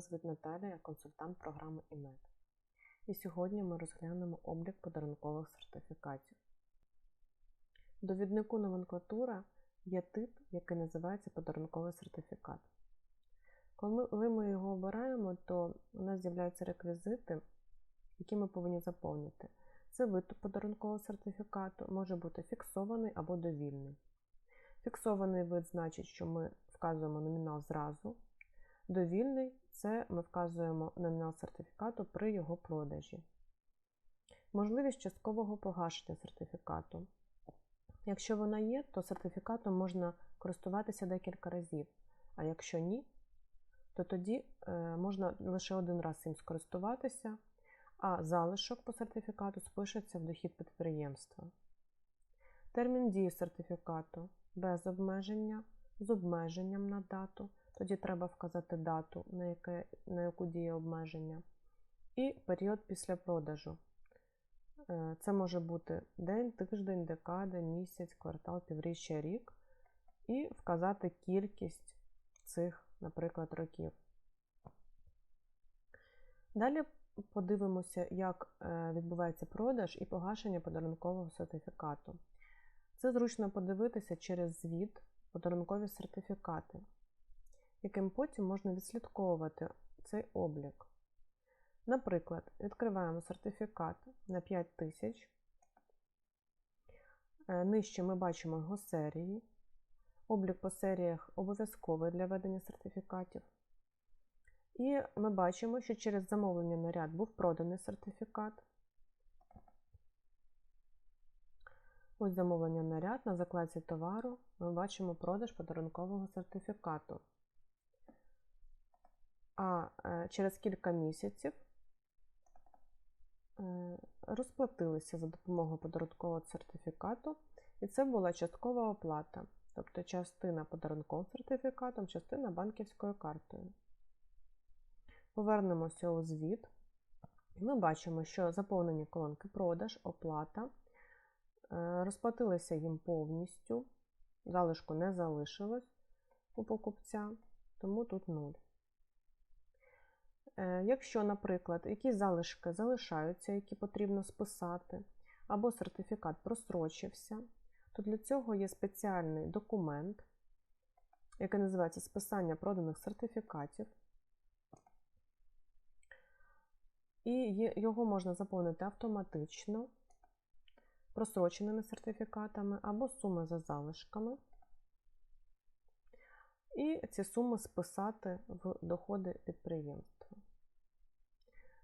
звуть Наталія, консультант програми ІМЕД. І сьогодні ми розглянемо облік подарункових сертифікатів. В довіднику номенклатура є тип, який називається подарунковий сертифікат. Коли ми його обираємо, то у нас з'являються реквізити, які ми повинні заповнити. Це вид подарункового сертифікату, може бути фіксований або довільний. Фіксований вид значить, що ми вказуємо номінал зразу. Довільний це ми вказуємо номінал сертифікату при його продажі. Можливість часткового погашення сертифікату. Якщо вона є, то сертифікатом можна користуватися декілька разів, а якщо ні, то тоді можна лише один раз цим скористуватися, а залишок по сертифікату спишеться в дохід підприємства. Термін дії сертифікату без обмеження, з обмеженням на дату, тоді треба вказати дату, на, яке, на яку діє обмеження, і період після продажу. Це може бути день, тиждень, декада, місяць, квартал, півріччя, рік, і вказати кількість цих, наприклад, років. Далі подивимося, як відбувається продаж і погашення подарункового сертифікату. Це зручно подивитися через звіт подарункові сертифікати, яким потім можна відслідковувати цей облік. Наприклад, відкриваємо сертифікат на 5 тисяч. Нижче ми бачимо його серії. Облік по серіях обов'язковий для ведення сертифікатів. І ми бачимо, що через замовлення наряд був проданий сертифікат. Ось замовлення наряд на закладці товару ми бачимо продаж подарункового сертифікату. А через кілька місяців розплатилися за допомогою подарункового сертифікату, і це була часткова оплата, тобто частина подарунковим сертифікатом, частина банківською картою. Повернемося у звіт, ми бачимо, що заповнені колонки продаж, оплата. Розплатилися їм повністю, залишку не залишилось у покупця, тому тут 0. Якщо, наприклад, якісь залишки залишаються, які потрібно списати, або сертифікат прострочився, то для цього є спеціальний документ, який називається списання проданих сертифікатів. І його можна заповнити автоматично просроченими сертифікатами або суми за залишками. І ці суми списати в доходи підприємства.